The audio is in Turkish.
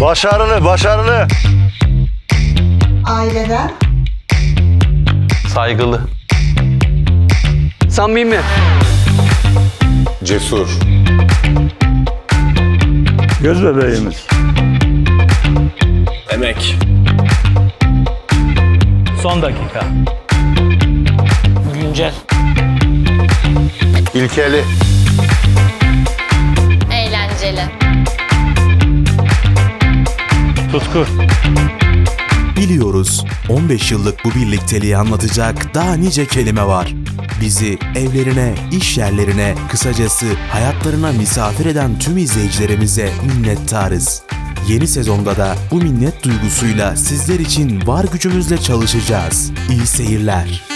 Başarılı, başarılı. Aileden, Saygılı. Samimi. Cesur. Göz bebeğimiz. Emek. Son dakika. Güncel. İlkeli. Tutku. Biliyoruz 15 yıllık bu birlikteliği anlatacak daha nice kelime var. Bizi evlerine, iş yerlerine, kısacası hayatlarına misafir eden tüm izleyicilerimize minnettarız. Yeni sezonda da bu minnet duygusuyla sizler için var gücümüzle çalışacağız. İyi seyirler.